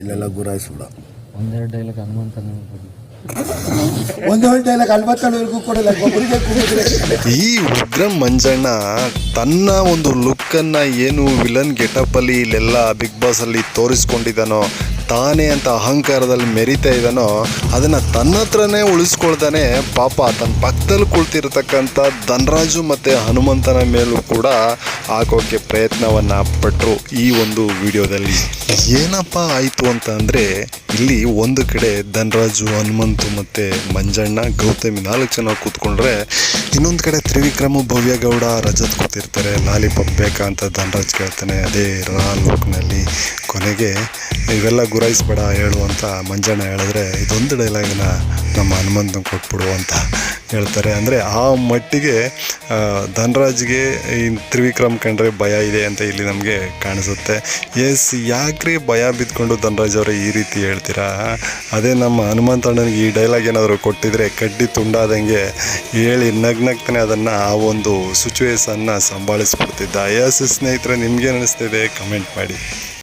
ಇಲ್ಲೆಲ್ಲ ಗುರಾಯಿಸ್ಬಿಡ ಒಂದೆರಡು ಡೈಲಾಗ್ ಹನುಮಂತ ಒಂದೊಂದು ಡೈಲಾಗ್ ಕಲ್ಬತ್ತವರೆಗೂ ಕೊಡಲ್ಲ ಒಬ್ಬರಿಗೆ ಈ ಉಗ್ರ ಮಂಜಣ್ಣ ತನ್ನ ಒಂದು ಲುಕ್ಕನ್ನು ಏನು ವಿಲನ್ ಗೆಟಪ್ಪಲ್ಲಿ ಇಲ್ಲೆಲ್ಲ ಬಿಗ್ ಬಾಸಲ್ಲಿ ತೋರಿಸ್ಕೊಂಡಿದ್ದಾನೋ ತಾನೇ ಅಂತ ಅಹಂಕಾರದಲ್ಲಿ ಮೆರಿತಾ ಇದ್ದಾನೋ, ಅದನ್ನು ತನ್ನ ಹತ್ರನೇ ಉಳಿಸ್ಕೊಳ್ತಾನೆ ಪಾಪ ತನ್ನ ಪಕ್ಕದಲ್ಲಿ ಕುಳಿತಿರ್ತಕ್ಕಂಥ ಧನರಾಜು ಮತ್ತು ಹನುಮಂತನ ಮೇಲೂ ಕೂಡ ಹಾಕೋಕ್ಕೆ ಪ್ರಯತ್ನವನ್ನು ಪಟ್ಟರು ಈ ಒಂದು ವಿಡಿಯೋದಲ್ಲಿ. ಏನಪ್ಪ ಆಯಿತು ಅಂತ ಅಂದರೆ, ಇಲ್ಲಿ ಒಂದು ಕಡೆ ಧನರಾಜು, ಹನುಮಂತು ಮತ್ತು ಮಂಜಣ್ಣ, ಗೌತಮಿ ನಾಲ್ಕು ಜನ ಕೂತ್ಕೊಂಡ್ರೆ, ಇನ್ನೊಂದು ಕಡೆ ತ್ರಿವಿಕ್ರಮ, ಭವ್ಯಗೌಡ, ರಜತ್ ಕೂತಿರ್ತಾರೆ. ಲಾಲಿಪಾಪ್ ಬೇಕಾ ಅಂತ ಧನರಾಜ್ ಕೇಳ್ತಾನೆ. ಅದೇ ರಾ ಲುಕ್ನಲ್ಲಿ ಕೊನೆಗೆ ಇವೆಲ್ಲ ಗುರಾಯಿಸ್ಬೇಡ ಹೇಳು ಅಂತ ಮಂಜಣ್ಣ ಹೇಳಿದ್ರೆ ಇದೊಂದು ಡೈಲಾಗಿನ ನಮ್ಮ ಹನುಮಂತನ ಕೊಟ್ಬಿಡು ಅಂತ ಹೇಳ್ತಾರೆ. ಅಂದರೆ ಆ ಮಟ್ಟಿಗೆ ಧನರಾಜ್ಗೆ ಈ ತ್ರಿವಿಕ್ರಮ್ ಕಂಡ್ರೆ ಭಯ ಇದೆ ಅಂತ ಇಲ್ಲಿ ನಮಗೆ ಕಾಣಿಸುತ್ತೆ. ಎಸ್, ಯಾಕ್ರಿ ಭಯ ಬಿದ್ಕೊಂಡು ಧನರಾಜ್ ಅವರು ಈ ರೀತಿ ಹೇಳ್ತೀರಾ? ಅದೇ ನಮ್ಮ ಹನುಮಂತಣ್ಣನಿಗೆ ಈ ಡೈಲಾಗ್ ಏನಾದರೂ ಕೊಟ್ಟಿದ್ರೆ ಕಡ್ಡಿ ತುಂಡಾದಂಗೆ ಹೇಳಿ ನಗ್ ನಗ್ತಾನೆ ಅದನ್ನು ಆ ಒಂದು ಸಿಚುವೇಸನ್ನ ಸಂಭಾಳಿಸ್ಬಿಡ್ತಿದ್ದ. ಎಸ್, ಸ್ನೇಹಿತರೆ ನಿಮ್ಗೇನು ಅನಿಸ್ತಿದೆ? ಕಮೆಂಟ್ ಮಾಡಿ.